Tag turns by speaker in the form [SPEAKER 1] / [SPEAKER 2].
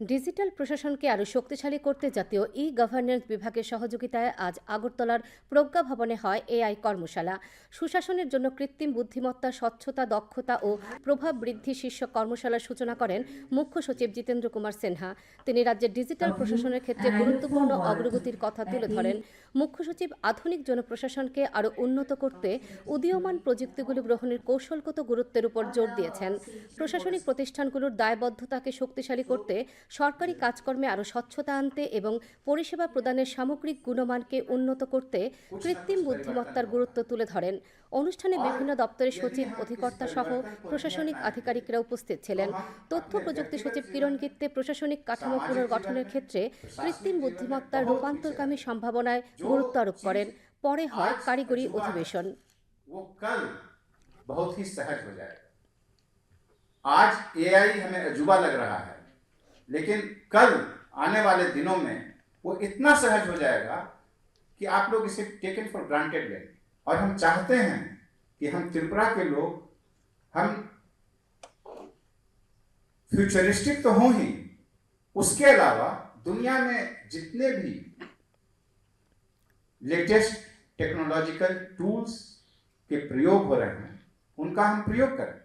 [SPEAKER 1] Digital প্রশাসনকে আরও শক্তিশালী করতে জাতীয় ই গভর্নেন্স বিভাগের সহযোগিতায় আজ আগরতলার প্রজ্ঞা ভবনে হয় এআই কর্মশালা। সুশাসনের জন্য কৃত্রিম বুদ্ধিমত্তা স্বচ্ছতা দক্ষতা ও প্রভাব বৃদ্ধি শীর্ষক কর্মশালার সূচনা করেন মুখ্য সচিব জিতেন্দ্র কুমার সিনহা। তিনি রাজ্যের ডিজিটাল প্রশাসনের ক্ষেত্রে গুরুত্বপূর্ণ অগ্রগতির কথা তুলে ধরেন। মুখ্য সচিব আধুনিক জনপ্রশাসনকে আরও উন্নত করতে উদীয়মান প্রযুক্তিগুলি গ্রহণের কৌশলগত গুরুত্বের উপর জোর দিয়েছেন। প্রশাসনিক প্রতিষ্ঠানগুলোর দায়বদ্ধতাকে শক্তিশালী করতে সরকারি কাজকর্মে আরও স্বচ্ছতা আনতে এবং পরিষেবা প্রদানের সামগ্রিক গুণমানকে উন্নত করতে কৃত্রিম বুদ্ধিমত্তার গুরুত্ব তুলে ধরেন অনুষ্ঠানে বিভিন্ন দপ্তরের সচিব অধিকর্তা সহ প্রশাসনিক আধিকারিকরা উপস্থিত ছিলেন তথ্য প্রযুক্তি সচিব কিরণ গিত্তে প্রশাসনিক কাঠামো পুনর্গঠনের ক্ষেত্রে কৃত্রিম বুদ্ধিমত্তার রূপান্তরগামী সম্ভাবনায় গুরুত্ব আরোপ করেন পরে হয় কারিগরি অধিবেশন
[SPEAKER 2] वो कल बहुत ही सहज हो जाएगा आज एआई हमें अजूबा लग रहा है लेकिन कल, आने वाले दिनों में, वो इतना सहज हो जाएगा कि आप लोग इसे टेकन फॉर ग्रांटेड लेंगे और हम चाहते हैं कि हम त्रिपुरा के लोग, हम फ्यूचरिस्टिक तो हों ही, उसके अलावा दुनिया में जितने भी लेटेस्ट टेक्नोलॉजिकल टूल्स के प्रयोग हो रहे हैं, उनका हम प्रयोग करें।